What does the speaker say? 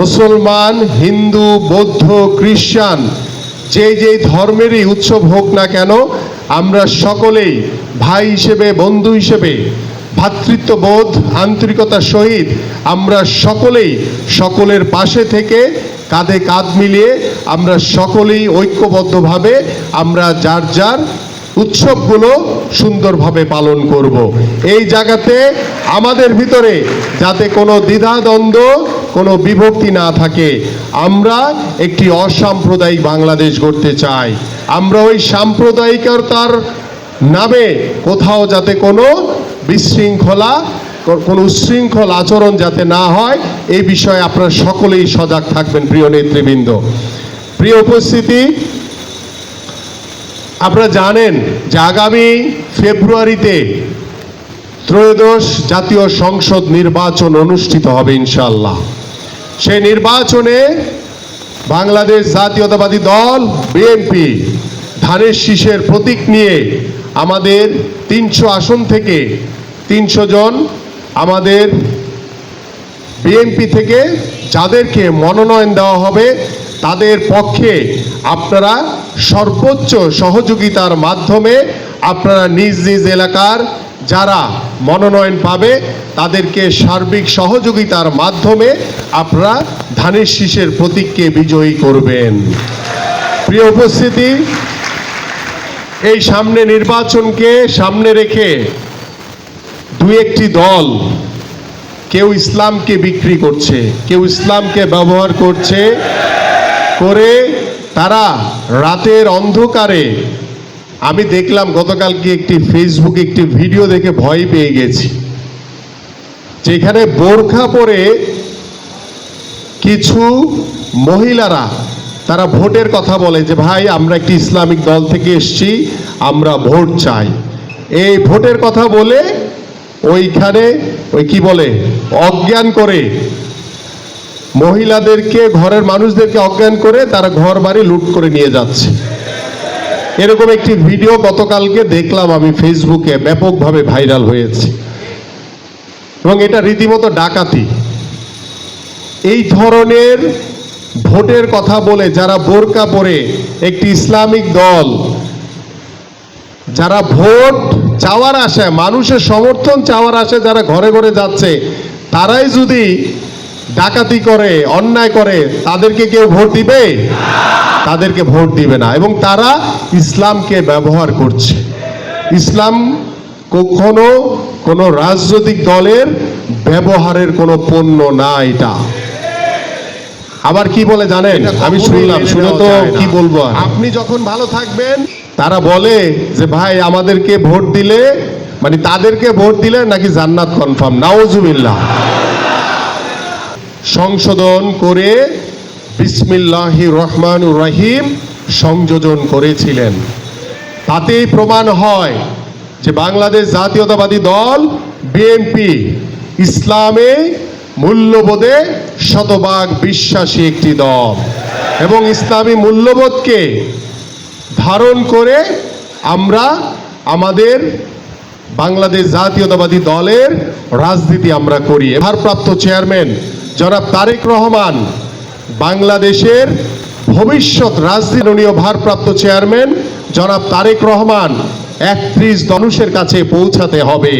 মুসলমান, হিন্দু, বৌদ্ধ, খ্রিস্টান, যে যেই ধর্মেরই উৎসব হোক না কেন, আমরা সকলেই ভাই হিসেবে, বন্ধু হিসেবে ভ্রাতৃত্ববোধ আন্তরিকতার সহিত আমরা সকলেই সকলের পাশে থেকে কাঁধে কাঁধ মিলিয়ে আমরা সকলেই ঐক্যবদ্ধভাবে আমরা যার যার উৎসবগুলো সুন্দরভাবে পালন করব। এই জায়গাতে আমাদের ভিতরে যাতে কোনো দ্বিধাদ্বন্দ্ব কোনো বিভক্তি না থাকে। আমরা একটি অসাম্প্রদায়িক বাংলাদেশ গড়তে চাই। আমরা ওই সাম্প্রদায়িকতার নামে কোথাও যাতে কোনো বিশৃঙ্খলা, কোনো উচ্ছৃঙ্খল আচরণ যাতে না হয়, এই বিষয়ে আপনারা সকলেই সজাগ থাকবেন, প্রিয় নেতৃবৃন্দ। প্রিয় উপস্থিতি, আপনারা জানেন যে আগামী ফেব্রুয়ারিতে ত্রয়োদশ জাতীয় সংসদ নির্বাচন অনুষ্ঠিত হবে ইনশাল্লাহ সেই নির্বাচনে বাংলাদেশ জাতীয়তাবাদী দল বিএনপি ধানের শীষের প্রতীক নিয়ে আমাদের তিনশো আসন থেকে তিনশো জন আমাদের বিএনপি থেকে যাদেরকে মনোনয়ন দেওয়া হবে, তাদের পক্ষে আপনারা সর্বোচ্চ সহযোগিতার মাধ্যমে আপনারা নিজ নিজ এলাকার যারা মনোনয়ন পাবে, তাদেরকে সার্বিক সহযোগিতার মাধ্যমে আপনারা ধানের শীষের প্রতীককে বিজয়ী করবেন। প্রিয় উপস্থিতি, এই সামনে নির্বাচনকে সামনে রেখে দু একটি দল কেউ ইসলামকে বিক্রি করছে, কেউ ইসলামকে ব্যবহার করছে, করে তারা রাতের অন্ধকারে আমি দেখলাম গতকালকে একটি ফেসবুকে একটি ভিডিও দেখে ভয় পেয়ে গেছি। যেখানে বোরখা পরে কিছু মহিলারা তারা ভোটের কথা বলে যে, ভাই, আমরা একটি ইসলামিক দল থেকে এসেছি, আমরা ভোট চাই। এই ভোটের কথা বলে ওইখানে ওই কি বলে, অজ্ঞান করে মহিলাদেরকে, ঘরের মানুষদেরকে অজ্ঞান করে তারা ঘর বাড়ি লুট করে নিয়ে যাচ্ছে। এরকম একটি ভিডিও গতকালকে দেখলাম আমি ফেসবুকে ব্যাপকভাবে ভাইরাল হয়েছে। এবং এটা রীতিমতো ডাকাতি। এই ধরনের ভোটের কথা বলে যারা বোরকা পরে একটি ইসলামিক দল, যারা ভোট চাওয়ার আশায়, মানুষের সমর্থন চাওয়ার আশায় যারা ঘরে ঘরে যাচ্ছে, তারাই যদি ডাকাতি করে, অন্যায় করে, তাদেরকে কেউ ভোট দিবে? তাদেরকে ভোট দিবে না। এবং তারা ইসলামকে ব্যবহার করছে। ইসলাম কখনো কোনো রাজনৈতিক দলের ব্যবহারের কোনো পণ্য না এটা। আবার কি বলে জানেন? আমি শুনলাম শুনে তো কি বলব আপনি যখন ভালো থাকবেন তারা বলে যে ভাই আমাদেরকে ভোট দিলে মানে তাদেরকে ভোট দিলে নাকি জান্নাত কনফার্ম নাওজুবিল্লাহ সংশোধন করে বিসমিল্লাহ রহমান রহিম সংযোজন করেছিলেন। তাতেই প্রমাণ হয় যে বাংলাদেশ জাতীয়তাবাদী দল, বিএনপি, ইসলামে মূল্যবোধে শতভাগ বিশ্বাসী একটি দল এবং ইসলামী মূল্যবোধকে ধারণ করে আমরা আমাদের বাংলাদেশ জাতীয়তাবাদী দলের রাজনীতি আমরা করি। ভারপ্রাপ্ত চেয়ারম্যান জনাব তারেক রহমান বাংলাদেশের ভবিষ্যৎ রাজনীতিনীয় ভারপ্রাপ্ত চেয়ারম্যান জনাব তারেক রহমান একত্রিশ ধনুষের কাছে পৌঁছাতে হবে।